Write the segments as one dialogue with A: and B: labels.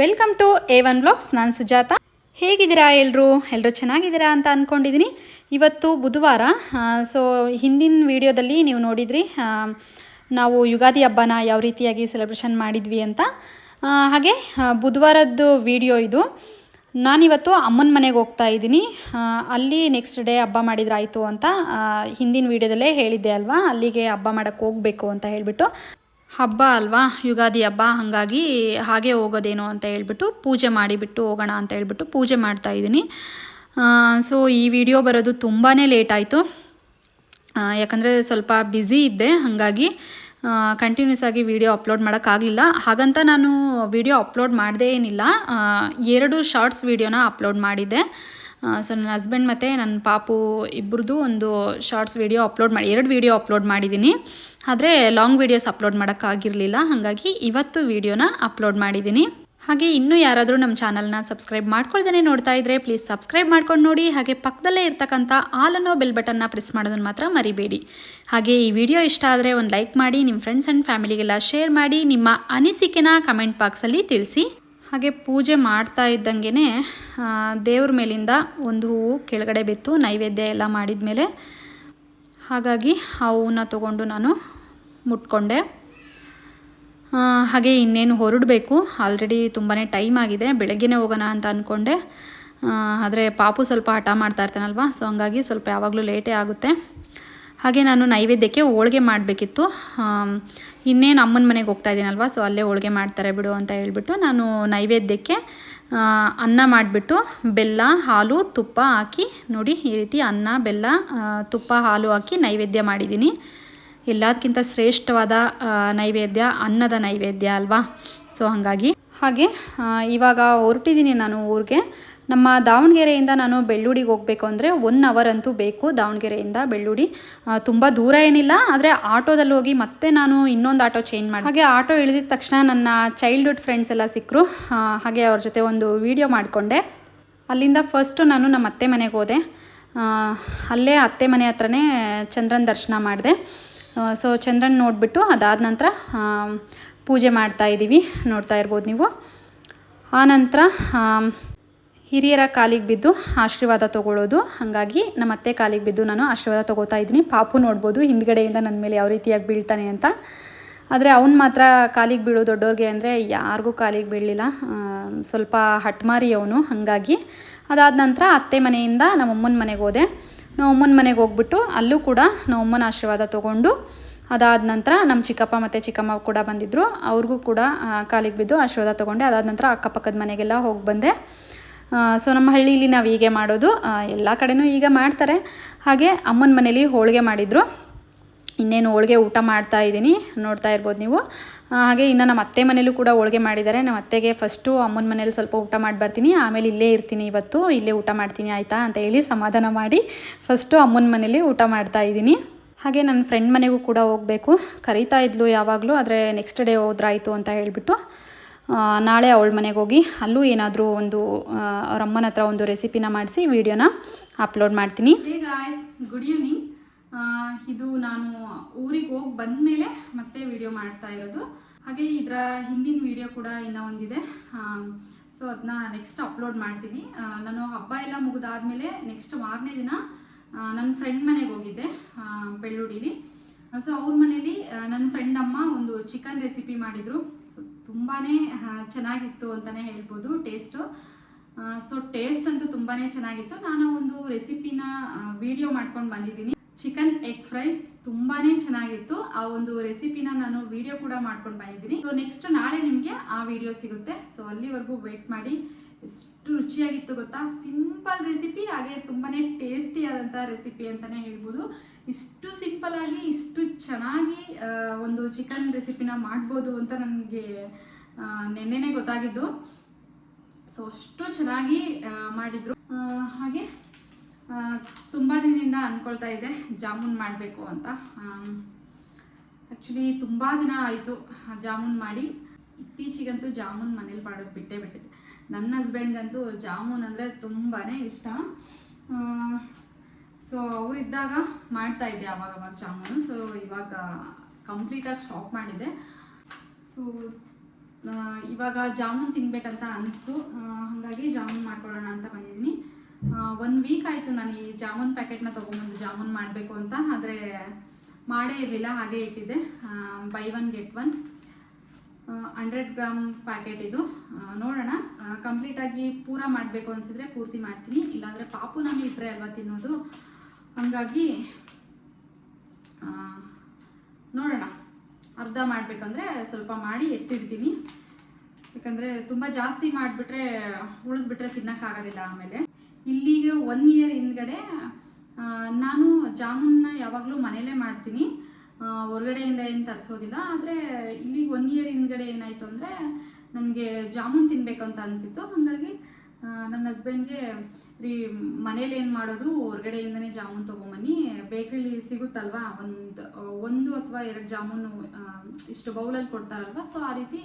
A: Welcome to A one blogs ನಾನು ಸುಜಾತ. ಹೇಗಿದ್ದೀರಾ ಎಲ್ಲರೂ ಎಲ್ಲರೂ ಚೆನ್ನಾಗಿದ್ದೀರಾ ಅಂತ ಅಂದ್ಕೊಂಡಿದ್ದೀನಿ ಇವತ್ತು ಬುಧವಾರ ಸೊ ಹಿಂದಿನ ವಿಡಿಯೋದಲ್ಲಿ ನೀವು ನೋಡಿದ್ರಿ ನಾವು ಯುಗಾದಿ ಹಬ್ಬನ ಯಾವ ರೀತಿಯಾಗಿ ಸೆಲೆಬ್ರೇಷನ್ ಮಾಡಿದ್ವಿ ಅಂತ. ಹಾಗೆ ಬುಧವಾರದ್ದು ವಿಡಿಯೋ ಇದು. ನಾನಿವತ್ತು ಅಮ್ಮನ ಮನೆಗೆ ಹೋಗ್ತಾ ಇದ್ದೀನಿ. ಅಲ್ಲಿ ನೆಕ್ಸ್ಟ್ ಡೇ ಹಬ್ಬ ಮಾಡಿದ್ರಾಯಿತು ಅಂತ ಹಿಂದಿನ ವೀಡಿಯೋದಲ್ಲೇ ಹೇಳಿದ್ದೆ ಅಲ್ವಾ? ಅಲ್ಲಿಗೆ ಹಬ್ಬ ಮಾಡೋಕ್ಕೆ ಹೋಗಬೇಕು ಅಂತ ಹೇಳಿಬಿಟ್ಟು. ಹಬ್ಬ ಅಲ್ವಾ? ಯುಗಾದಿ ಹಬ್ಬ, ಹಾಗಾಗಿ ಹಾಗೆ ಹೋಗೋದೇನೋ ಅಂತ ಹೇಳ್ಬಿಟ್ಟು ಪೂಜೆ ಮಾಡಿಬಿಟ್ಟು ಹೋಗೋಣ ಅಂತ ಹೇಳ್ಬಿಟ್ಟು ಪೂಜೆ ಮಾಡ್ತಾ ಇದ್ದೀನಿ. ಸೊ ಈ ವಿಡಿಯೋ ಬರೋದು ತುಂಬಾ ಲೇಟ್ ಆಯಿತು. ಯಾಕಂದರೆ ಸ್ವಲ್ಪ ಬ್ಯುಸಿ ಇದ್ದೆ, ಹಾಗಾಗಿ ಕಂಟಿನ್ಯೂಸ್ ಆಗಿ ವಿಡಿಯೋ ಅಪ್ಲೋಡ್ ಮಾಡೋಕ್ಕಾಗಲಿಲ್ಲ ಹಾಗಂತ ನಾನು ವಿಡಿಯೋ ಅಪ್ಲೋಡ್ ಮಾಡದೇ ಏನಿಲ್ಲ. ಎರಡು ಶಾರ್ಟ್ಸ್ ವಿಡಿಯೋನ ಅಪ್ಲೋಡ್ ಮಾಡಿದ್ದೆ. ಸೊ ನನ್ನ ಹಸ್ಬೆಂಡ್ ಮತ್ತು ನನ್ನ ಪಾಪು ಇಬ್ಬರದ್ದು ಒಂದು ಶಾರ್ಟ್ಸ್ ವೀಡಿಯೋ ಅಪ್ಲೋಡ್ ಮಾಡಿ, ಎರಡು ವೀಡಿಯೋ ಅಪ್ಲೋಡ್ ಮಾಡಿದ್ದೀನಿ ಆದರೆ ಲಾಂಗ್ ವೀಡಿಯೋಸ್ ಅಪ್ಲೋಡ್ ಮಾಡೋಕ್ಕಾಗಿರಲಿಲ್ಲ. ಹಾಗಾಗಿ ಇವತ್ತು ವಿಡಿಯೋನ ಅಪ್ಲೋಡ್ ಮಾಡಿದ್ದೀನಿ ಹಾಗೆ ಇನ್ನೂ ಯಾರಾದರೂ ನಮ್ಮ ಚಾನಲ್ನ ಸಬ್ಸ್ಕ್ರೈಬ್ ಮಾಡ್ಕೊಳ್ದೇ ನೋಡ್ತಾ ಇದ್ದರೆ ಪ್ಲೀಸ್ ಸಬ್ಸ್ಕ್ರೈಬ್ ಮಾಡ್ಕೊಂಡು ನೋಡಿ. ಹಾಗೆ ಪಕ್ಕದಲ್ಲೇ ಇರ್ತಕ್ಕಂಥ ಆಲ್ ಅನ್ನೋ ಬೆಲ್ ಬಟನ್ನ ಪ್ರೆಸ್ ಮಾಡೋದನ್ನು ಮಾತ್ರ ಮರಿಬೇಡಿ. ಹಾಗೆ ಈ ವಿಡಿಯೋ ಇಷ್ಟ ಆದರೆ ಒಂದು ಲೈಕ್ ಮಾಡಿ ನಿಮ್ಮ ಫ್ರೆಂಡ್ಸ್ ಆ್ಯಂಡ್ ಫ್ಯಾಮಿಲಿಗೆಲ್ಲ ಶೇರ್ ಮಾಡಿ, ನಿಮ್ಮ ಅನಿಸಿಕೆನ ಕಮೆಂಟ್ ಬಾಕ್ಸಲ್ಲಿ ತಿಳಿಸಿ. ಹಾಗೆ ಪೂಜೆ ಮಾಡ್ತಾ ಇದ್ದಂಗೆ ದೇವ್ರ ಮೇಲಿಂದ ಒಂದು ಹೂವು ಕೆಳಗಡೆ ಬಿತ್ತು, ನೈವೇದ್ಯ ಎಲ್ಲ ಮಾಡಿದ ಮೇಲೆ ಹಾಗಾಗಿ ಆ ಹೂವನ್ನ ತಗೊಂಡು ನಾನು ಮುಟ್ಕೊಂಡೆ. ಹಾಗೆ ಇನ್ನೇನು ಹೊರಡಬೇಕು. ಆಲ್ರೆಡಿ ತುಂಬಾ ಟೈಮ್ ಆಗಿದೆ. ಬೆಳಗ್ಗೆನೇ ಹೋಗೋಣ ಅಂತ ಅಂದ್ಕೊಂಡೆ ಆದರೆ ಪಾಪು ಸ್ವಲ್ಪ ಹಠ ಮಾಡ್ತಾ ಇರ್ತಾನಲ್ವ? ಸೊ ಹಂಗಾಗಿ ಸ್ವಲ್ಪ ಯಾವಾಗಲೂ ಲೇಟೇ ಆಗುತ್ತೆ. ಹಾಗೆ ನಾನು ನೈವೇದ್ಯಕ್ಕೆ ಹೋಳ್ಗೆ ಮಾಡಬೇಕಿತ್ತು. ಇನ್ನೇನು ಅಮ್ಮನ ಮನೆಗೆ ಹೋಗ್ತಾ ಇದ್ದೀನಲ್ವ ಸೊ ಅಲ್ಲೇ ಹೋಳ್ಗೆ ಮಾಡ್ತಾರೆ ಬಿಡು ಅಂತ ಹೇಳ್ಬಿಟ್ಟು ನಾನು ನೈವೇದ್ಯಕ್ಕೆ ಅನ್ನ ಮಾಡಿಬಿಟ್ಟು ಬೆಲ್ಲ, ಹಾಲು, ತುಪ್ಪ ಹಾಕಿ, ನೋಡಿ ಈ ರೀತಿ ಅನ್ನ, ಬೆಲ್ಲ ತುಪ್ಪ, ಹಾಲು ಹಾಕಿ ನೈವೇದ್ಯ ಮಾಡಿದ್ದೀನಿ. ಎಲ್ಲದಕ್ಕಿಂತ ಶ್ರೇಷ್ಠವಾದ ನೈವೇದ್ಯ ಅನ್ನದ ನೈವೇದ್ಯ ಅಲ್ವಾ? ಸೊ ಹಾಗಾಗಿ ಹಾಗೆ ಇವಾಗ ಹೊರಟಿದ್ದೀನಿ ನಾನು ಊರಿಗೆ. ನಮ್ಮ ದಾವಣಗೆರೆಯಿಂದ ನಾನು ಬೆಳ್ಳೂಡಿಗೆ ಹೋಗಬೇಕು ಅಂದರೆ ಒನ್ ಅವರ್ ಅಂತೂ ಬೇಕು ದಾವಣಗೆರೆಯಿಂದ ಬೆಳ್ಳೂಡಿ ತುಂಬ ದೂರ ಏನಿಲ್ಲ, ಆದರೆ ಆಟೋದಲ್ಲಿ ಹೋಗಿ ಮತ್ತೆ ನಾನು ಇನ್ನೊಂದು ಆಟೋ ಚೇಂಜ್ ಮಾಡಿ ಹಾಗೆ ಆಟೋ ಇಳಿದಿದ ತಕ್ಷಣ ನನ್ನ ಚೈಲ್ಡ್ಹುಡ್ ಫ್ರೆಂಡ್ಸ್ ಎಲ್ಲ ಸಿಕ್ಕರು ಹಾಗೆ ಅವ್ರ ಜೊತೆ ಒಂದು ವಿಡಿಯೋ ಮಾಡಿಕೊಂಡೆ. ಅಲ್ಲಿಂದ ಫಸ್ಟು ನಾನು ನಮ್ಮ ಅತ್ತೆ ಮನೆಗೆ ಹೋದೆ. ಅಲ್ಲೇ ಅತ್ತೆ ಮನೆ ಹತ್ರನೇ ಚಂದ್ರನ ದರ್ಶನ ಮಾಡಿದೆ. ಸೊ ಚಂದ್ರನ್ ನೋಡಿಬಿಟ್ಟು ಅದಾದ ನಂತರ ಪೂಜೆ ಮಾಡ್ತಾ ಇದ್ದೀವಿ ನೋಡ್ತಾ ಇರ್ಬೋದು ನೀವು. ಆನಂತರ ಹಿರಿಯರ ಕಾಲಿಗೆ ಬಿದ್ದು ಆಶೀರ್ವಾದ ತೊಗೊಳ್ಳೋದು. ಹಾಗಾಗಿ ನಮ್ಮ ಅತ್ತೆ ಕಾಲಿಗೆ ಬಿದ್ದು ನಾನು ಆಶೀರ್ವಾದ ತೊಗೋತಾ ಇದ್ದೀನಿ. ಪಾಪು ನೋಡ್ಬೋದು, ಹಿಂದ್ಗಡೆಯಿಂದ ನನ್ನ ಮೇಲೆ ಯಾವ ರೀತಿಯಾಗಿ ಬೀಳ್ತಾನೆ ಅಂತ. ಆದರೆ ಅವ್ನು ಮಾತ್ರ ಕಾಲಿಗೆ ಬೀಳು ದೊಡ್ಡವ್ರಿಗೆ ಅಂದರೆ ಯಾರಿಗೂ ಕಾಲಿಗೆ ಬೀಳಲಿಲ್ಲ. ಸ್ವಲ್ಪ ಹಟ್ಮಾರಿ ಅವನು. ಹಾಗಾಗಿ ಅದಾದ ನಂತರ ಅತ್ತೆ ಮನೆಯಿಂದ ನಮ್ಮಮ್ಮನ ಮನೆಗೆ ಹೋದೆ. ನಮ್ಮ ಅಮ್ಮನ ಮನೆಗೆ ಹೋಗ್ಬಿಟ್ಟು ಅಲ್ಲೂ ಕೂಡ ನಮ್ಮ ಅಮ್ಮನ ಆಶೀರ್ವಾದ ತೊಗೊಂಡು ಅದಾದ ನಂತರ ನಮ್ಮ ಚಿಕ್ಕಪ್ಪ ಮತ್ತು ಚಿಕ್ಕಮ್ಮ ಕೂಡ ಬಂದಿದ್ದರು ಅವ್ರಿಗೂ ಕೂಡ ಕಾಲಿಗೆ ಬಿದ್ದು ಆಶೀರ್ವಾದ ತೊಗೊಂಡೆ. ಅದಾದ ನಂತರ ಅಕ್ಕಪಕ್ಕದ ಮನೆಗೆಲ್ಲ ಹೋಗಿ ಬಂದೆ. ಸೊ ನಮ್ಮ ಹಳ್ಳಿಲಿ ನಾವು ಹೀಗೆ ಮಾಡೋದು. ಎಲ್ಲ ಕಡೆನೂ ಈಗ ಮಾಡ್ತಾರೆ. ಹಾಗೆ ಅಮ್ಮನ ಮನೇಲಿ ಹೋಳಿಗೆ ಮಾಡಿದರು. ಇನ್ನೇನು ಹೋಳಿಗೆ ಊಟ ಮಾಡ್ತಾ ಇದ್ದೀನಿ, ನೋಡ್ತಾ ಇರ್ಬೋದು ನೀವು. ಹಾಗೆ ಇನ್ನು ನಮ್ಮ ಅತ್ತೆ ಮನೇಲೂ ಕೂಡ ಹೋಳಿಗೆ ಮಾಡಿದ್ದಾರೆ. ನಮ್ಮ ಅತ್ತೆಗೆ ಫಸ್ಟು ಅಮ್ಮನ ಮನೇಲಿ ಸ್ವಲ್ಪ ಊಟ ಮಾಡಿ ಬರ್ತೀನಿ. ಆಮೇಲೆ ಇಲ್ಲೇ ಇರ್ತೀನಿ ಇವತ್ತು. ಇಲ್ಲೇ ಊಟ ಮಾಡ್ತೀನಿ, ಆಯಿತಾ ಅಂತ ಹೇಳಿ ಸಮಾಧಾನ ಮಾಡಿ ಫಸ್ಟು ಅಮ್ಮನ ಮನೇಲಿ ಊಟ ಮಾಡ್ತಾ ಇದ್ದೀನಿ. ಹಾಗೆ ನನ್ನ ಫ್ರೆಂಡ್ ಮನೆಗೂ ಕೂಡ ಹೋಗಬೇಕು. ಕರೀತಾ ಇದ್ಲು ಯಾವಾಗಲೂ, ಆದರೆ ನೆಕ್ಸ್ಟ್ ಡೇ ಹೋದ್ರಾಯಿತು ಅಂತ ಹೇಳಿಬಿಟ್ಟು. ನಾಳೆ ಅವಳ ಮನೆಗೆ ಹೋಗಿ ಅಲ್ಲೂ ಏನಾದರೂ ಒಂದು ಅವ್ರ ಅಮ್ಮನ ಹತ್ರ ಒಂದು ರೆಸಿಪಿನ ಮಾಡಿಸಿ ವಿಡಿಯೋನ ಅಪ್ಲೋಡ್ ಮಾಡ್ತೀನಿ. ಗುಡ್ ಈವ್ನಿಂಗ್ ಇದು ನಾನು ಊರಿಗೆ ಹೋಗಿ ಬಂದಮೇಲೆ ಮತ್ತೆ ವಿಡಿಯೋ ಮಾಡ್ತಾ ಇರೋದು. ಹಾಗೆ ಇದರ ಹಿಂದಿನ ವಿಡಿಯೋ ಕೂಡ ಇನ್ನೂ ಒಂದಿದೆ. ಸೊ ಅದನ್ನ ನೆಕ್ಸ್ಟ್ ಅಪ್ಲೋಡ್ ಮಾಡ್ತೀನಿ. ನಾನು ಹಬ್ಬ ಎಲ್ಲ ಮುಗಿದಾದ್ಮೇಲೆ ನೆಕ್ಸ್ಟ್ ಮಾರನೇ ದಿನ ನನ್ನ ಫ್ರೆಂಡ್ ಮನೆಗೆ ಹೋಗಿದ್ದೆ ಬೆಳ್ಳುಡಿಲಿ ಸೊ ಅವ್ರ ಮನೇಲಿ ನನ್ನ ಫ್ರೆಂಡ್ ಅಮ್ಮ ಒಂದು ಚಿಕನ್ ರೆಸಿಪಿ ಮಾಡಿದರು. ತುಂಬಾ ಚೆನ್ನಾಗಿತ್ತು ಅಂತಲೇ ಹೇಳ್ಬೋದು ಟೇಸ್ಟು ಸೊ ಟೇಸ್ಟ್ ಅಂತೂ ತುಂಬಾ ಚೆನ್ನಾಗಿತ್ತು. ನಾನು ಒಂದು ರೆಸಿಪಿನ ವಿಡಿಯೋ ಮಾಡ್ಕೊಂಡು ಬಂದಿದ್ದೀನಿ. ಚಿಕನ್ ಎಗ್ ಫ್ರೈ ತುಂಬಾನೇ ಚೆನ್ನಾಗಿತ್ತು. ಆ ಒಂದು ರೆಸಿಪಿನ ನಾನು ವಿಡಿಯೋ ಕೂಡ ಮಾಡ್ಕೊಂಡು ಬಂದಿದ್ದೀನಿ. ಸೊ ನೆಕ್ಸ್ಟ್ ನಾಳೆ ನಿಮಗೆ ಆ ವಿಡಿಯೋ ಸಿಗುತ್ತೆ. ಸೊ ಅಲ್ಲಿವರೆಗೂ ವೇಟ್ ಮಾಡಿ. ಎಷ್ಟು ರುಚಿಯಾಗಿತ್ತು ಗೊತ್ತಾ? ಸಿಂಪಲ್ ರೆಸಿಪಿ ಹಾಗೆ ತುಂಬಾನೇ ಟೇಸ್ಟಿ ಆದಂಥ ರೆಸಿಪಿ ಅಂತಾನೆ ಹೇಳ್ಬೋದು. ಇಷ್ಟು ಸಿಂಪಲ್ ಆಗಿ, ಇಷ್ಟು ಚೆನ್ನಾಗಿ ಒಂದು ಚಿಕನ್ ರೆಸಿಪಿನ ಮಾಡ್ಬೋದು ಅಂತ ನನಗೆ ನೆನ್ನೆನೇ ಗೊತ್ತಾಗಿದ್ದು. ಸೊ ಅಷ್ಟು ಚೆನ್ನಾಗಿ ಮಾಡಿದ್ರು. ಹಾಗೆ ತುಂಬ ದಿನದಿಂದ ಅಂದ್ಕೊಳ್ತಾ ಇದ್ದೆ ಜಾಮೂನ್ ಮಾಡಬೇಕು ಅಂತ. ಆ್ಯಕ್ಚುಲಿ ತುಂಬ ದಿನ ಆಯಿತು ಜಾಮೂನ್ ಮಾಡಿ. ಇತ್ತೀಚೆಗಂತೂ ಜಾಮೂನ್ ಮನೇಲಿ ಮಾಡೋದು ಬಿಟ್ಟೇ ಬಿಟ್ಟಿದ್ದೆ. ನನ್ನ ಹಸ್ಬೆಂಡ್ಗಂತೂ ಜಾಮೂನ್ ಅಂದರೆ ತುಂಬಾ ಇಷ್ಟ. ಸೊ ಅವರಿದ್ದಾಗ ಮಾಡ್ತಾ ಇದ್ದೆ ಅವಾಗ ಅವಾಗ ಜಾಮೂನು. ಸೊ ಇವಾಗ ಕಂಪ್ಲೀಟಾಗಿ ಸ್ಟಾಪ್ ಮಾಡಿದ್ದೆ ಸೊ
B: ಇವಾಗ ಜಾಮೂನ್ ತಿನ್ಬೇಕಂತ ಅನಿಸ್ತು. ಹಾಗಾಗಿ ಜಾಮೂನ್ ಮಾಡ್ಕೊಳ್ಳೋಣ ಅಂತ ಬಂದಿದ್ದೀನಿ. ಒನ್ ವೀಕ್ ಆಯಿತು ನಾನು ಈ ಜಾಮೂನ್ ಪ್ಯಾಕೆಟ್ನ ತೊಗೊಂಬಂದು ಜಾಮೂನ್ ಮಾಡಬೇಕು ಅಂತ. ಆದರೆ ಮಾಡೇ ಇರಲಿಲ್ಲ, ಹಾಗೆ ಇಟ್ಟಿದ್ದೆ. Buy one get one hundred gram packet ಇದು. ನೋಡೋಣ. ಕಂಪ್ಲೀಟಾಗಿ ಪೂರ ಮಾಡಬೇಕು ಅನಿಸಿದ್ರೆ ಪೂರ್ತಿ ಮಾಡ್ತೀನಿ. ಇಲ್ಲಾಂದರೆ ಪಾಪು ನಾನು ಇಬ್ಬರೇ ಅಲ್ವಾ ತಿನ್ನೋದು. ಹಾಗಾಗಿ ನೋಡೋಣ. ಅರ್ಧ ಮಾಡಬೇಕಂದ್ರೆ ಸ್ವಲ್ಪ ಮಾಡಿ ಎತ್ತಿಡ್ತೀನಿ. ಯಾಕಂದರೆ ತುಂಬ ಜಾಸ್ತಿ ಮಾಡಿಬಿಟ್ರೆ, ಉಳಿದ್ಬಿಟ್ರೆ ತಿನ್ನೋಕ್ಕಾಗೋದಿಲ್ಲ ಆಮೇಲೆ. ಇಲ್ಲಿಗೆ ಒನ್ ಇಯರ್ ಹಿಂದ್ಗಡೆ ನಾನು ಜಾಮೂನ್ನ ಯಾವಾಗಲೂ ಮನೇಲೇ ಮಾಡ್ತೀನಿ. ಹೊರ್ಗಡೆಯಿಂದ ಏನು ತರಿಸೋದಿಲ್ಲ. ಆದರೆ ಇಲ್ಲಿ ಒನ್ ಇಯರ್ ಹಿಂದ್ಗಡೆ ಏನಾಯಿತು ಅಂದರೆ ನನಗೆ ಜಾಮೂನ್ ತಿನ್ಬೇಕು ಅಂತ ಅನಿಸಿತ್ತು. ಹಾಗಾಗಿ ನನ್ನ ಹಸ್ಬೆಂಡ್ಗೆ ರೀ, ಮನೇಲಿ ಏನು ಮಾಡೋದು, ಹೊರಗಡೆಯಿಂದನೇ ಜಾಮೂನ್ ತೊಗೊಂಬನ್ನಿ. ಬೇಕ್ರಿಲಿ ಸಿಗುತ್ತಲ್ವಾ? ಒಂದು ಒಂದು ಅಥವಾ ಎರಡು ಜಾಮೂನು ಇಷ್ಟು ಬೌಲಲ್ಲಿ ಕೊಡ್ತಾರಲ್ವ? ಸೊ ಆ ರೀತಿ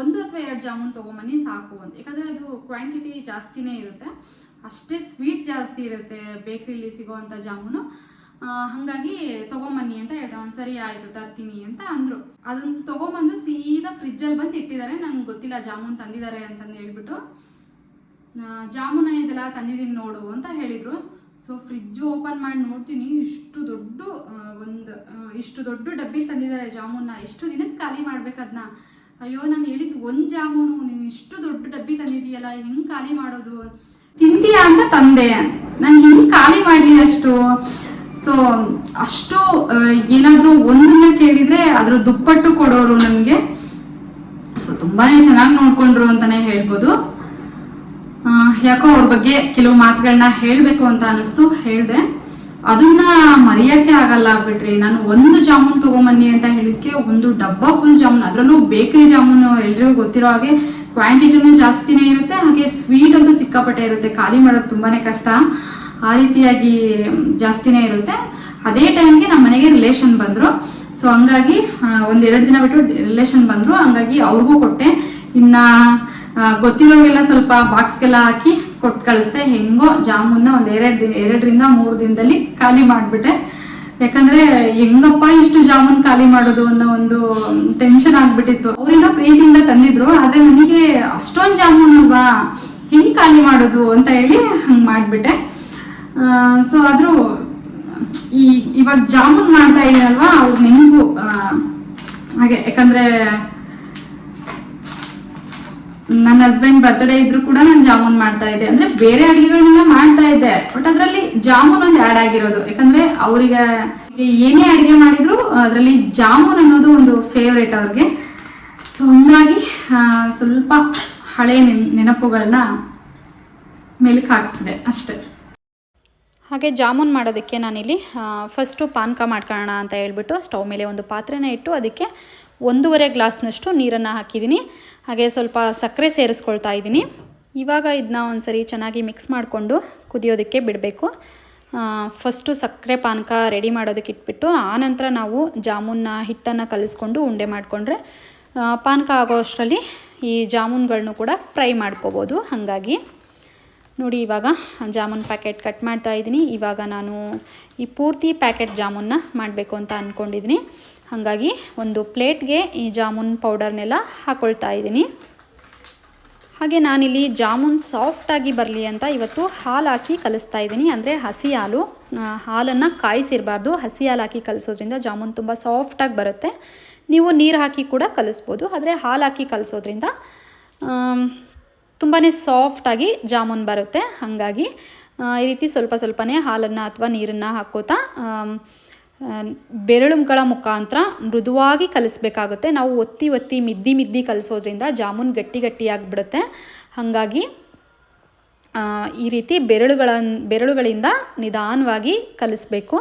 B: ಒಂದು ಅಥವಾ ಎರಡು ಜಾಮೂನ್ ತೊಗೊಂಬನ್ನಿ ಸಾಕು ಅಂತ. ಯಾಕಂದರೆ ಅದು ಕ್ವಾಂಟಿಟಿ ಜಾಸ್ತಿನೇ ಇರುತ್ತೆ. ಅಷ್ಟೇ ಸ್ವೀಟ್ ಜಾಸ್ತಿ ಇರುತ್ತೆ ಬೇಕ್ರಿಲಿ ಸಿಗೋವಂಥ ಜಾಮೂನು. ಹಾಗಾಗಿ ತಗೊಂಬನ್ನಿ ಅಂತ ಹೇಳ್ದೆ. ಅವ್ನು ಸರಿ ಆಯಿತು, ತರ್ತೀನಿ ಅಂತ ಅಂದ್ರು. ಅದನ್ನ ತಗೊಂಬಂದು ಸೀದಾ ಫ್ರಿಜ್ಜಲ್ಲಿ ಬಂದು ಇಟ್ಟಿದ್ದಾರೆ ನಂಗೆ ಗೊತ್ತಿಲ್ಲ ಜಾಮೂನ್ ತಂದಿದ್ದಾರೆ ಅಂತಂದು ಹೇಳ್ಬಿಟ್ಟು. ಜಾಮೂನ್ ಜಾಮೂನ ಇದೆಲ್ಲ ತಂದಿದ್ದೀನಿ ನೋಡು ಅಂತ ಹೇಳಿದ್ರು. ಸೊ ಫ್ರಿಜ್ ಓಪನ್ ಮಾಡಿ ನೋಡ್ತೀನಿ. ಇಷ್ಟು ದೊಡ್ಡ ಒಂದು ಇಷ್ಟು ದೊಡ್ಡ ಡಬ್ಬಿ ತಂದಿದ್ದಾರೆ ಜಾಮೂನ್ನ ಎಷ್ಟು ದಿನಕ್ಕೆ ಖಾಲಿ ಮಾಡ್ಬೇಕು ಅದನ್ನ ಅಯ್ಯೋ ನಾನು ಹೇಳಿದ್ದು ಒಂದು ಜಾಮೂನು. ನೀನು ಇಷ್ಟು ದೊಡ್ಡ ಡಬ್ಬಿ ತಂದಿದೀಯಲ್ಲ, ಹೆಂಗೆ ಖಾಲಿ ಮಾಡೋದು? ತಿಂತೀಯಾ ಅಂತ ತಂದೆ. ನಾನು ಹೆಂಗೆ ಖಾಲಿ ಮಾಡಲಿ ಅಷ್ಟು. ಸೊ ಅಷ್ಟು ಏನಾದರೂ ಒಂದನ್ನ ಕೇಳಿದ್ರೆ ಅದ್ರ ದುಪ್ಪಟ್ಟು ಕೊಡೋರು ನಮ್ಗೆ. ಸೊ ತುಂಬಾನೇ ಚೆನ್ನಾಗಿ ನೋಡ್ಕೊಂಡ್ರು ಅಂತಾನೆ ಹೇಳ್ಬೋದು. ಯಾಕೋ ಅವ್ರ ಬಗ್ಗೆ ಕೆಲವು ಮಾತುಗಳನ್ನ ಹೇಳಬೇಕು ಅಂತ ಅನಿಸ್ತು ಹೇಳ್ದೆ. ಅದನ್ನ ಮರೆಯೋಕ್ಕೆ ಆಗಲ್ಲ ಬಿಟ್ರಿ. ನಾನು ಒಂದು ಜಾಮೂನ್ ತಗೊಂಬನ್ನಿ ಅಂತ ಹೇಳಿದ್ಕೆ ಒಂದು ಡಬ್ಬ ಫುಲ್ ಜಾಮೂನ್. ಅದರಲ್ಲೂ ಬೇಕರಿ ಜಾಮೂನು ಎಲ್ರಿಗೂ ಗೊತ್ತಿರೋ ಹಾಗೆ ಕ್ವಾಂಟಿಟಿನೂ ಜಾಸ್ತಿನೇ ಇರುತ್ತೆ. ಹಾಗೆ ಸ್ವೀಟ್ ಅಂತೂ ಸಿಕ್ಕಾಪಟ್ಟೆ ಇರುತ್ತೆ. ಖಾಲಿ ಮಾಡೋದು ತುಂಬಾನೇ ಕಷ್ಟ. ಆ ರೀತಿಯಾಗಿ ಜಾಸ್ತಿನೇ ಇರುತ್ತೆ. ಅದೇ ಟೈಮ್ಗೆ ನಮ್ಮ ಮನೆಗೆ ರಿಲೇಷನ್ ಬಂದರು. ಸೊ ಹಂಗಾಗಿ ಒಂದೆರಡು ದಿನ ಬಿಟ್ಟು ರಿಲೇಷನ್ ಬಂದರು. ಹಂಗಾಗಿ ಅವ್ರಿಗೂ ಕೊಟ್ಟೆ. ಇನ್ನ ಗೊತ್ತಿರೋರಿಗೆಲ್ಲ ಸ್ವಲ್ಪ ಬಾಕ್ಸ್ಗೆಲ್ಲ ಹಾಕಿ ಕೊಟ್ಟು ಕಳಿಸ್ದೆ. ಹೆಂಗೋ ಜಾಮೂನ್ನ ಒಂದು ಎರಡು ಎರಡರಿಂದ ಮೂರು ದಿನದಲ್ಲಿ ಖಾಲಿ ಮಾಡಿಬಿಟ್ಟೆ. ಯಾಕಂದ್ರೆ, ಹೆಂಗಪ್ಪ ಇಷ್ಟು ಜಾಮೂನ್ ಖಾಲಿ ಮಾಡೋದು ಅನ್ನೋ ಒಂದು ಟೆನ್ಷನ್ ಆಗ್ಬಿಟ್ಟಿತ್ತು. ಅವರೆಲ್ಲ ಪ್ರೀತಿಯಿಂದ ತಂದಿದ್ರು. ಆದ್ರೆ ನನಗೆ ಅಷ್ಟೊಂದು ಜಾಮೂನ್ ಅಲ್ವಾ? ಹೆಂಗ್ ಖಾಲಿ ಮಾಡೋದು ಅಂತ ಹೇಳಿ ಹಂಗ್ ಮಾಡ್ಬಿಟ್ಟೆ. ಸೊ ಆದ್ರೂ, ಈ, ಇವಾಗ ಜಾಮೂನ್ ಮಾಡ್ತಾ ಇದೀನಲ್ವಾ, ಅವ್ರ ನೆನಪು ಹಾಗೆ, ಯಾಕಂದ್ರೆ ನನ್ನ ಹಸ್ಬೆಂಡ್ ಬರ್ತ್ಡೇ ಇದ್ರು ಕೂಡ ನಾನು ಜಾಮೂನ್ ಮಾಡ್ತಾ ಇದ್ದೆ. ಅಂದ್ರೆ ಬೇರೆ ಅಡಿಗೆಗಳನ್ನೆಲ್ಲ ಮಾಡ್ತಾ ಇದ್ದೆ. ಬಟ್ ಅದರಲ್ಲಿ ಜಾಮೂನ್ ಒಂದು ಆಡ್ ಆಗಿರೋದು. ಯಾಕಂದ್ರೆ ಅವ್ರಿಗೆ ಏನೇ ಅಡಿಗೆ ಮಾಡಿದ್ರು ಅದರಲ್ಲಿ ಜಾಮೂನ್ ಅನ್ನೋದು ಒಂದು ಫೇವ್ರೇಟ್ ಅವ್ರಿಗೆ. ಸೊ ಹಂಗಾಗಿ ಸ್ವಲ್ಪ ಹಳೆ ನೆನ್- ನೆನಪುಗಳನ್ನ ಮೇಲಕ್ಕೆ ಹಾಕ್ತಿದೆ ಅಷ್ಟೇ.
A: ಹಾಗೆ ಜಾಮೂನ್ ಮಾಡೋದಕ್ಕೆ ನಾನಿಲ್ಲಿ ಫಸ್ಟು ಪಾನಕ ಮಾಡ್ಕೊಳ್ಳೋಣ ಅಂತ ಹೇಳ್ಬಿಟ್ಟು ಸ್ಟವ್ ಮೇಲೆ ಒಂದು ಪಾತ್ರೆನ ಇಟ್ಟು ಅದಕ್ಕೆ ಒಂದೂವರೆ ಗ್ಲಾಸ್ನಷ್ಟು ನೀರನ್ನು ಹಾಕಿದ್ದೀನಿ. ಹಾಗೆ ಸ್ವಲ್ಪ ಸಕ್ಕರೆ ಸೇರಿಸ್ಕೊಳ್ತಾ ಇದ್ದೀನಿ. ಇವಾಗ ಇದನ್ನ ಒಂದ್ಸರಿ ಚೆನ್ನಾಗಿ ಮಿಕ್ಸ್ ಮಾಡಿಕೊಂಡು ಕುದಿಯೋದಕ್ಕೆ ಬಿಡಬೇಕು. ಫಸ್ಟು ಸಕ್ಕರೆ ಪಾನಕ ರೆಡಿ ಮಾಡೋದಕ್ಕೆ ಇಟ್ಬಿಟ್ಟು ಆನಂತರ ನಾವು ಜಾಮೂನ್ನ ಹಿಟ್ಟನ್ನು ಕಲಿಸ್ಕೊಂಡು ಉಂಡೆ ಮಾಡಿಕೊಂಡ್ರೆ ಪಾನಕ ಆಗೋ ಅಷ್ಟರಲ್ಲಿ ಈ ಜಾಮೂನ್ಗಳನ್ನೂ ಕೂಡ ಫ್ರೈ ಮಾಡ್ಕೋಬೋದು. ಹಾಗಾಗಿ ನೋಡಿ, ಇವಾಗ ಜಾಮೂನ್ ಪ್ಯಾಕೆಟ್ ಕಟ್ ಮಾಡ್ತಾ ಇದ್ದೀನಿ. ಇವಾಗ ನಾನು ಈ ಪೂರ್ತಿ ಪ್ಯಾಕೆಟ್ ಜಾಮೂನ್ನ ಮಾಡಬೇಕು ಅಂತ ಅಂದ್ಕೊಂಡಿದ್ದೀನಿ ಹಾಗಾಗಿ ಒಂದು ಪ್ಲೇಟ್ಗೆ ಈ ಜಾಮೂನ್ ಪೌಡರ್ನೆಲ್ಲ ಹಾಕ್ಕೊಳ್ತಾ ಇದ್ದೀನಿ. ಹಾಗೆ ನಾನಿಲ್ಲಿ ಜಾಮೂನ್ ಸಾಫ್ಟಾಗಿ ಬರಲಿ ಅಂತ ಇವತ್ತು ಹಾಲು ಹಾಕಿ ಕಲಿಸ್ತಾ ಇದ್ದೀನಿ. ಅಂದರೆ ಹಸಿ ಹಾಲು. ಹಾಲನ್ನು ಕಾಯಿಸಿರಬಾರ್ದು. ಹಸಿ ಹಾಲು ಹಾಕಿ ಕಲಿಸೋದ್ರಿಂದ ಜಾಮೂನ್ ತುಂಬ ಸಾಫ್ಟಾಗಿ ಬರುತ್ತೆ. ನೀವು ನೀರು ಹಾಕಿ ಕೂಡ ಕಲಿಸ್ಬೋದು. ಆದರೆ ಹಾಲು ಹಾಕಿ ಕಲಿಸೋದ್ರಿಂದ ತುಂಬಾ ಸಾಫ್ಟಾಗಿ ಜಾಮೂನ್ ಬರುತ್ತೆ. ಹಾಗಾಗಿ ಈ ರೀತಿ ಸ್ವಲ್ಪ ಸ್ವಲ್ಪನೇ ಹಾಲನ್ನು ಅಥವಾ ನೀರನ್ನು ಹಾಕೋತಾ ಬೆರಳುಗಳ ಮುಖಾಂತರ ಮೃದುವಾಗಿ ಕಲಿಸ್ಬೇಕಾಗುತ್ತೆ. ನಾವು ಒತ್ತಿ ಒತ್ತಿ ಮಿದ್ದಿ ಮಿದ್ದಿ ಕಲಿಸೋದ್ರಿಂದ ಜಾಮೂನ್ ಗಟ್ಟಿ ಗಟ್ಟಿಯಾಗಿಬಿಡುತ್ತೆ ಹಾಗಾಗಿ ಈ ರೀತಿ ಬೆರಳುಗಳ ಬೆರಳುಗಳಿಂದ ನಿಧಾನವಾಗಿ ಕಲಿಸ್ಬೇಕು.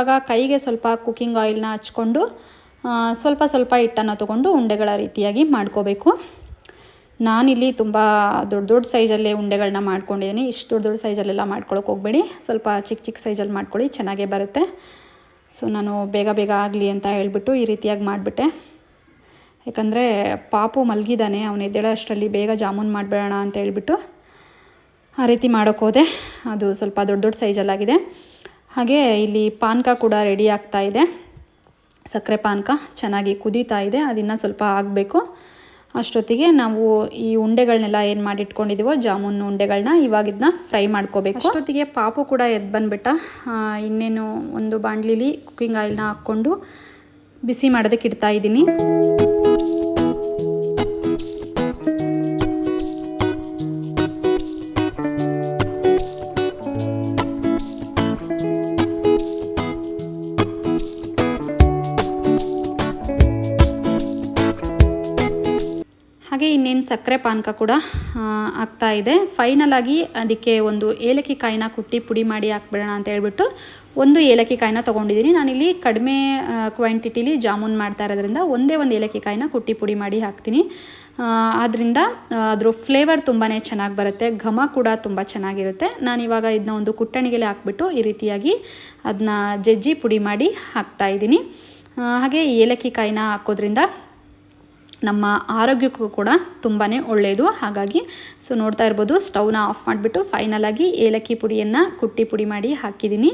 A: ಇವಾಗ ಕೈಗೆ ಸ್ವಲ್ಪ ಕುಕ್ಕಿಂಗ್ ಆಯಿಲ್ನ ಹಚ್ಕೊಂಡು ಸ್ವಲ್ಪ ಸ್ವಲ್ಪ ಹಿಟ್ಟನ್ನು ತಗೊಂಡು ಉಂಡೆಗಳ ರೀತಿಯಾಗಿ ಮಾಡ್ಕೋಬೇಕು. ನಾನಿಲ್ಲಿ ತುಂಬ ದೊಡ್ಡ ದೊಡ್ಡ ಸೈಜಲ್ಲೇ ಉಂಡೆಗಳನ್ನ ಮಾಡ್ಕೊಂಡಿದ್ದೀನಿ. ಇಷ್ಟು ದೊಡ್ಡ ದೊಡ್ಡ ಸೈಜಲ್ಲೆಲ್ಲ ಮಾಡ್ಕೊಳಕ್ಕೆ ಹೋಗಬೇಡಿ. ಸ್ವಲ್ಪ ಚಿಕ್ಕ ಚಿಕ್ಕ ಸೈಜಲ್ಲಿ ಮಾಡ್ಕೊಳ್ಳಿ, ಚೆನ್ನಾಗೇ ಬರುತ್ತೆ. ಸೊ ನಾನು ಬೇಗ ಬೇಗ ಆಗಲಿ ಅಂತ ಹೇಳಿಬಿಟ್ಟು ಈ ರೀತಿಯಾಗಿ ಮಾಡಿಬಿಟ್ಟೆ. ಯಾಕಂದರೆ ಪಾಪು ಮಲಗಿದ್ದಾನೆ ಅವನು ಎದ್ದೇಳೋ ಅಷ್ಟರಲ್ಲಿ ಬೇಗ ಜಾಮೂನ್ ಮಾಡಿಬಿಡೋಣ ಅಂತ ಹೇಳ್ಬಿಟ್ಟು ಆ ರೀತಿ ಮಾಡೋಕ್ಕೋದೆ ಅದು ಸ್ವಲ್ಪ ದೊಡ್ಡ ದೊಡ್ಡ ಸೈಜಲ್ಲಾಗಿದೆ ಹಾಗೆ ಇಲ್ಲಿ ಪಾನಕ ಕೂಡ ರೆಡಿ ಆಗ್ತಾ ಇದೆ. ಸಕ್ಕರೆ ಪಾನಕ ಚೆನ್ನಾಗಿ ಕುದೀತಾ ಇದೆ. ಅದನ್ನು ಸ್ವಲ್ಪ ಆಗಬೇಕು ಅಷ್ಟೊತ್ತಿಗೆ ನಾವು ಈ ಉಂಡೆಗಳನ್ನೆಲ್ಲ ಏನು ಮಾಡಿಟ್ಕೊಂಡಿದ್ದೀವೋ ಜಾಮೂನ್ ಉಂಡೆಗಳನ್ನ ಇವಾಗ ಇದನ್ನ ಫ್ರೈ ಮಾಡ್ಕೋಬೇಕು. ಅಷ್ಟೊತ್ತಿಗೆ ಪಾಪು ಕೂಡ ಎದ್ದು ಬಂದುಬಿಟ್ಟ ಇನ್ನೇನು ಒಂದು ಬಾಂಡ್ಲಿಲಿ ಕುಕ್ಕಿಂಗ್ ಆಯಿಲ್ನ ಹಾಕ್ಕೊಂಡು ಬಿಸಿ ಮಾಡೋದಕ್ಕೆ ಇಡ್ತಾ ಇದ್ದೀನಿ. ಸಕ್ಕರೆ ಪಾನಕ ಕೂಡ ಆಗ್ತಾ ಇದೆ. ಫೈನಲ್ ಆಗಿ ಅದಕ್ಕೆ ಒಂದು ಏಲಕ್ಕಿ ಕಾಯಿನ ಕುಟ್ಟಿ ಪುಡಿ ಮಾಡಿ ಹಾಕ್ಬಿಡೋಣ ಅಂತ ಹೇಳ್ಬಿಟ್ಟು ಒಂದು ಏಲಕ್ಕಿ ಕಾಯಿನ ತೊಗೊಂಡಿದ್ದೀನಿ. ನಾನಿಲ್ಲಿ ಕಡಿಮೆ ಕ್ವಾಂಟಿಟಿಲಿ ಜಾಮೂನ್ ಮಾಡ್ತಾ ಇರೋದ್ರಿಂದ ಒಂದೇ ಒಂದು ಏಲಕ್ಕಿ ಕಾಯಿನ ಕುಟ್ಟಿ ಪುಡಿ ಮಾಡಿ ಹಾಕ್ತೀನಿ. ಆದ್ದರಿಂದ ಅದ್ರ ಫ್ಲೇವರ್ ತುಂಬಾ ಚೆನ್ನಾಗಿ ಬರುತ್ತೆ. ಘಮ ಕೂಡ ತುಂಬ ಚೆನ್ನಾಗಿರುತ್ತೆ. ನಾನು ಇವಾಗ ಇದನ್ನ ಒಂದು ಕುಟ್ಟಣಿಗೆಲೆ ಹಾಕ್ಬಿಟ್ಟು ಈ ರೀತಿಯಾಗಿ ಅದನ್ನ ಜಜ್ಜಿ ಪುಡಿ ಮಾಡಿ ಹಾಕ್ತಾ ಇದ್ದೀನಿ. ಹಾಗೆ ಏಲಕ್ಕಿ ಕಾಯಿನ ಹಾಕೋದ್ರಿಂದ ನಮ್ಮ ಆರೋಗ್ಯಕ್ಕೂ ಕೂಡ ತುಂಬಾ ಒಳ್ಳೆಯದು ಹಾಗಾಗಿ ಸೊ ನೋಡ್ತಾ ಇರ್ಬೋದು, ಸ್ಟವ್ನ ಆಫ್ ಮಾಡಿಬಿಟ್ಟು ಫೈನಲಾಗಿ ಏಲಕ್ಕಿ ಪುಡಿಯನ್ನು ಕುಟ್ಟಿ ಪುಡಿ ಮಾಡಿ ಹಾಕಿದ್ದೀನಿ.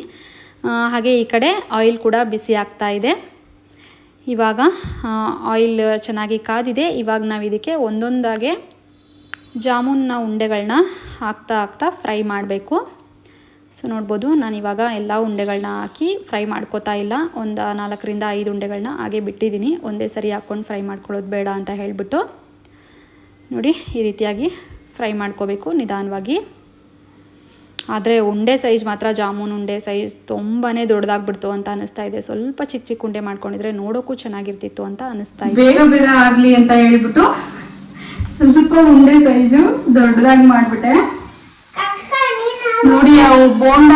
A: ಹಾಗೆ ಈ ಕಡೆ ಆಯಿಲ್ ಕೂಡ ಬಿಸಿ ಆಗ್ತಾ ಇದೆ. ಇವಾಗ ಆಯಿಲ್ ಚೆನ್ನಾಗಿ ಕಾದಿದೆ. ಇವಾಗ ನಾವು ಇದಕ್ಕೆ ಒಂದೊಂದಾಗೆ ಜಾಮೂನ್ನ ಉಂಡೆಗಳನ್ನ ಹಾಕ್ತಾ ಹಾಕ್ತಾ ಫ್ರೈ ಮಾಡಬೇಕು. ಸೊ ನೋಡ್ಬೋದು ನಾನು ಇವಾಗ ಎಲ್ಲ ಉಂಡೆಗಳನ್ನ ಹಾಕಿ ಫ್ರೈ ಮಾಡ್ಕೋತಾ ಇಲ್ಲ. ಒಂದು ನಾಲ್ಕರಿಂದ ಐದು ಉಂಡೆಗಳನ್ನ ಹಾಗೆ ಬಿಟ್ಟಿದ್ದೀನಿ ಒಂದೇ ಸರಿ ಹಾಕ್ಕೊಂಡು ಫ್ರೈ ಮಾಡ್ಕೊಳ್ಳೋದು ಬೇಡ ಅಂತ ಹೇಳಿಬಿಟ್ಟು ನೋಡಿ, ಈ ರೀತಿಯಾಗಿ ಫ್ರೈ ಮಾಡ್ಕೋಬೇಕು ನಿಧಾನವಾಗಿ. ಆದರೆ ಉಂಡೆ ಸೈಜ್ ಮಾತ್ರ, ಜಾಮೂನ್ ಉಂಡೆ ಸೈಜ್ ತುಂಬಾ ದೊಡ್ಡದಾಗ್ಬಿಡ್ತು ಅಂತ ಅನಿಸ್ತಾ ಇದೆ. ಸ್ವಲ್ಪ ಚಿಕ್ಕ ಚಿಕ್ಕ ಉಂಡೆ ಮಾಡ್ಕೊಂಡಿದ್ರೆ ನೋಡೋಕ್ಕೂ ಚೆನ್ನಾಗಿರ್ತಿತ್ತು ಅಂತ ಅನಿಸ್ತಾ ಇದೆ.
B: ಬೇಗ ಬೇಗ ಆಗಲಿ ಅಂತ ಹೇಳ್ಬಿಟ್ಟು ಸ್ವಲ್ಪ ಉಂಡೆ ಸೈಜು ದೊಡ್ಡದಾಗಿ ಮಾಡ್ಬಿಟ್ಟೆ. ನೋಡಿ, ಅವು ಬೋಂಡ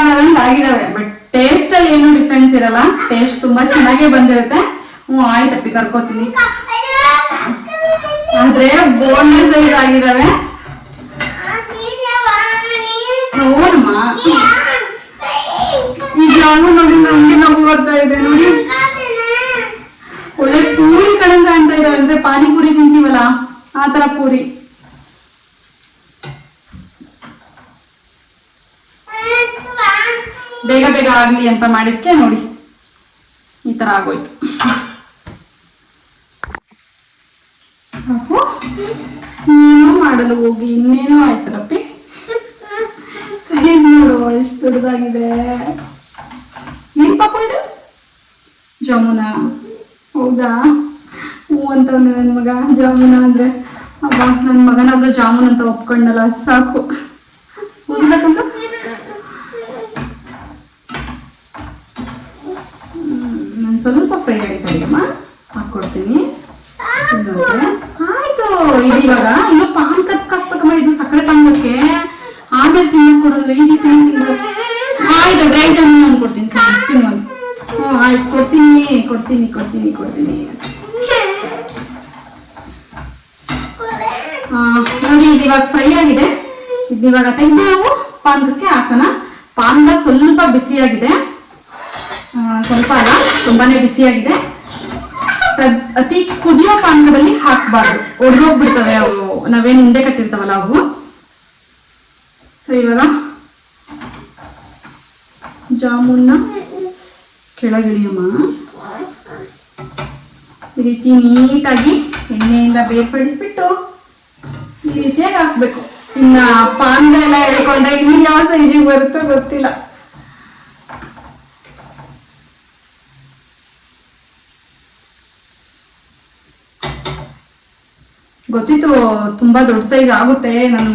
B: ಆಗಿದಾವೆ. ಬಟ್ ಟೇಸ್ಟ್ ಅಲ್ಲಿ ಏನು ಡಿಫ್ರೆನ್ಸ್ ಇರಲ್ಲ. ಟೇಸ್ಟ್ ತುಂಬಾ ಚೆನ್ನಾಗೇ ಬಂದಿರುತ್ತೆ. ಹ್ಞೂ ಆಯ್ತಪ್ಪಿ ಕರ್ಕೋತೀನಿ. ಅಂದ್ರೆ ಬೋಂಡ ಸೈಜ್ ಆಗಿದಾವೆ. ನೋಡಮ್ಮ. ಈಗ ನೋಡಿ ನಮ್ಗೆ ನಗು ಬರ್ತಾ ಇದೆ ನೋಡಿ. ಒಳ್ಳೆ ಪೂರಿ ಕಡೆಯಿಂದ ಅಂತ ಇದಾವೆ. ಅಂದ್ರೆ ಪಾನಿಪುರಿ ತಿಂತೀವಲ್ಲ, ಆ ತರ ಪೂರಿ. ಬೇಗ ಬೇಗ ಆಗ್ಲಿ ಅಂತ ಮಾಡಿದ್ಕೆ ನೋಡಿ. ಈ ತರ ಆಗೋಯ್ತು. ನೀನು ಮಾಡಲು ಹೋಗಿ ಇನ್ನೇನು ಆಯ್ತಲ್ಲಪ್ಪಿ ಸೈಜ್ ನೋಡು ಎಷ್ಟು ದೊಡ್ಡದಾಗಿದೆ. ಏನ್ ಪಾಪ ಇದು? ಜಮುನ. ಹೌದಾ? ಹೂ ಅಂತ ನನ್ನ ಮಗ ಜಾಮೂನ ಅಂದ್ರೆ. ಅಪ್ಪ ನನ್ನ ಮಗನಾದ್ರೂ ಜಾಮೂನ್ ಅಂತ ಒಪ್ಕೊಂಡಲ್ಲ ಸಾಕು ಹೌದಾ ನಾನು ಸ್ವಲ್ಪ ಫ್ರೈ ಆಗಿದ್ದಾಗಮ್ಮ ಹಾಕ್ಕೊಡ್ತೀನಿ ಇನ್ನೊಂದು. ಆಯ್ತು. ಇದು ಇವಾಗ ಇನ್ನು ಪಾನ್ ಕತ್ಕಾಕ್ಬೇಕಮ್ಮ ಇದು ಸಕ್ಕರೆ ಪಾನಕ್ಕೆ ಆಮೇಲೆ ತಿನ್ನಕ್ ಕೊಡೋದು ಈ ರೀತಿ ಆಯ್ತು ಡ್ರೈ ಜಾಮೂನ್ ಅನ್ಕೊಡ್ತೀನಿ ಕೊಡ್ತೀನಿ ಸರ್ ತಿನ್ನೋದು ಹ್ಞೂ ಆಯ್ತು, ಕೊಡ್ತೀನಿ ಕೊಡ್ತೀನಿ ಕೊಡ್ತೀನಿ ಕೊಡ್ತೀನಿ. ನೋಡಿ, ಇದು ಇವಾಗ ಫ್ರೈ ಆಗಿದೆ. ಇದು ಇವಾಗ ತೆಗೆದು ನಾವು ಪಾನಕಕ್ಕೆ ಹಾಕೋಣ. ಪಾನಕ ಸ್ವಲ್ಪ ಬಿಸಿಯಾಗಿದೆ. ಸ್ವಲ್ಪ ಅಲ್ಲ, ತುಂಬಾನೇ ಬಿಸಿಯಾಗಿದೆ ಅತಿ ಕುದಿಯೋ ಪಾನದಲ್ಲಿ ಹಾಕಬಾರ್ದು. ಒಡೆದೋಗ್ಬಿಡ್ತವೆ ಅವು. ನಾವೇನು ಉಂಡೆ ಕಟ್ಟಿರ್ತಾವಲ್ಲ ಅವು. ಸೊ ಇವಾಗ ಜಾಮೂನ್ನ ಕೆಳಗಿಳಿಯಮ್ಮ ಈ ರೀತಿ ನೀಟಾಗಿ ಎಣ್ಣೆಯಿಂದ ಬೇರ್ಪಡಿಸ್ಬಿಟ್ಟು ಈ ರೀತಿಯಾಗಿ ಹಾಕ್ಬೇಕು. ಇನ್ನ ಪಾನ್ ಪಾನ್ಗಳೆಲ್ಲ ಎಳ್ಕೊಂಡ್ರೆ ಇನ್ನು ಯಾವ ಸೈಜಿಗೆ ಬರುತ್ತೋ ಗೊತ್ತಿಲ್ಲ. ಗೊತ್ತಿತ್ತು, ತುಂಬಾ ದೊಡ್ಡ ಸೈಜ್ ಆಗುತ್ತೆ, ನಾನು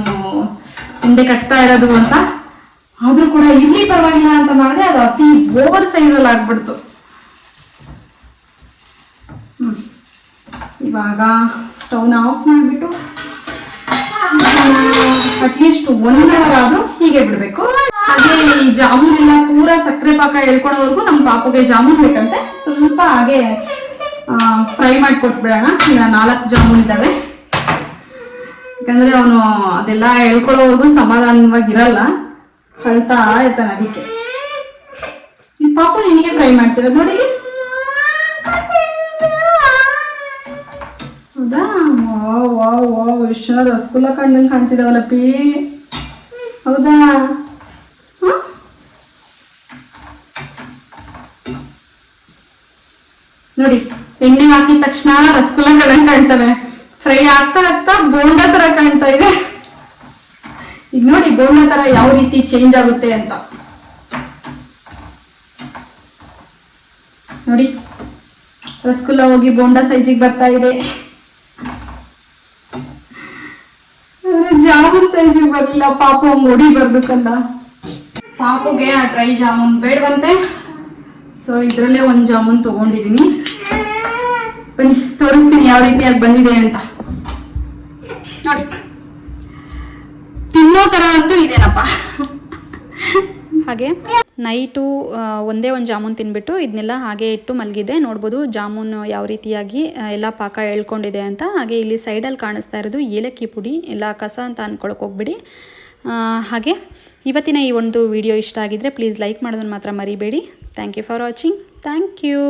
B: ಉಂಡೆ ಕಟ್ತಾ ಇರೋದು ಅಂತ. ಆದ್ರೂ ಕೂಡ ಇರ್ಲಿ ಪರವಾಗಿಲ್ಲ ಅಂತ ಮಾಡಿದ್ರೆ ಅದು ಅತಿ ಓವರ್ ಸೈಜ್ ಅಲ್ಲಿ ಆಗ್ಬಿಡ್ತು. ಇವಾಗ ಸ್ಟವ್ನ ಆಫ್ ಮಾಡಿಬಿಟ್ಟು, ಅಟ್ಲೀಸ್ಟ್ ಒನ್ ಅವರ್ ಆದ್ರೂ ಹೀಗೆ ಬಿಡ್ಬೇಕು. ಹಾಗೆ ಈ ಜಾಮೂನ್ ಎಲ್ಲ ಪೂರ ಸಕ್ಕರೆ ಪಾಕ ಹೇಳ್ಕೊಳೋವರೆಗೂ ನಮ್ಮ ಪಾಪಗೆ ಜಾಮೂನ್ ಬೇಕಂತೆ. ಸ್ವಲ್ಪ ಹಾಗೆ ಫ್ರೈ ಮಾಡಿ ಕೊಟ್ಬಿಡೋಣ ನಾಲ್ಕು ಜಾಮೂನ್ ಇದ್ದಾವೆ ಯಾಕಂದ್ರೆ ಅವನು ಅದೆಲ್ಲ ಹೇಳ್ಕೊಳ್ಳೋವರೆಗೂ ಸಮಾಧಾನವಾಗಿರಲ್ಲ. ಅಳ್ತಾ ಇರ್ತಾನೆ ಅದಕ್ಕೆ. ಈ ಪಾಪು ನಿನಗೆ ಫ್ರೈ ಮಾಡ್ತೀರ? ನೋಡಿ. ಹೌದಾ? Wow wow wow. ರಸಗುಲ್ಲ ಕಂಡಂಗೆ ಕಾಣ್ತಿದಾವಲ್ಲಪ್ಪಿ ಹೌದಾ? ಹ? ನೋಡಿ, ಎಣ್ಣೆ ಹಾಕಿದ ತಕ್ಷಣ ರಸಗುಲ್ಲ ಕಂಡಂಗೆ ಕಾಣ್ತವೆ. ಫ್ರೈ ಆಗ್ತಾ ಆಗ್ತಾ ಬೋಂಡ ತರ ಕಾಣ್ತಾ ಇದೆ. ಈಗ ನೋಡಿ, ಬೋಂಡ ತರ ಯಾವ ರೀತಿ ಚೇಂಜ್ ಆಗುತ್ತೆ ಅಂತ. ನೋಡಿ, ರಸಗುಲ್ಲ ಹೋಗಿ ಬೋಂಡ ಸೈಜಿಗೆ ಬರ್ತಾ ಇದೆ. ಜಾಮೂನ್ ಸೈಜಿಗೆ ಬರಲಿಲ್ಲ, ಪಾಪ ಮುಡಿ ಬರ್ಬೇಕಲ್ಲ. ಪಾಪುಗೆ ಆ ಡ್ರೈ ಜಾಮೂನ್ ಬೇಡವಂತೆ. ಸೊ ಇದರಲ್ಲೇ ಒಂದು ಜಾಮೂನ್ ತಗೊಂಡಿದ್ದೀನಿ ಬನ್ನಿ, ತೋರಿಸ್ತೀನಿ ಯಾವ ರೀತಿಯಾಗಿ ಬಂದಿದೆ ಅಂತ ನೋಡಿ ತಿನ್ನೋ ತರ ಅಂತೂ ಇದೇನಪ್ಪ?
A: ಹಾಗೆ. ನೈಟು ಒಂದೇ ಒಂದು ಜಾಮೂನ್ ತಿನ್ಬಿಟ್ಟು ಇದನ್ನೆಲ್ಲ ಹಾಗೆ ಇಟ್ಟು ಮಲಗಿದೆ ನೋಡ್ಬೋದು ಜಾಮೂನ್ ಯಾವ ರೀತಿಯಾಗಿ ಎಲ್ಲ ಪಾಕ ಎಳ್ಕೊಂಡಿದೆ ಅಂತ. ಹಾಗೆ ಇಲ್ಲಿ ಸೈಡಲ್ಲಿ ಕಾಣಿಸ್ತಾ ಇರೋದು ಏಲಕ್ಕಿ ಪುಡಿ. ಎಲ್ಲ ಕಸ ಅಂತ ಅನ್ಕೊಳಕ್ಕೆ ಹೋಗ್ಬಿಡಿ. ಹಾಗೆ. ಇವತ್ತಿನ ಈ ಒಂದು ವಿಡಿಯೋ ಇಷ್ಟ ಆಗಿದ್ರೆ ಪ್ಲೀಸ್ ಲೈಕ್ ಮಾಡೋದನ್ನು ಮಾತ್ರ ಮರಿಬೇಡಿ. Thank you for watching. Thank you.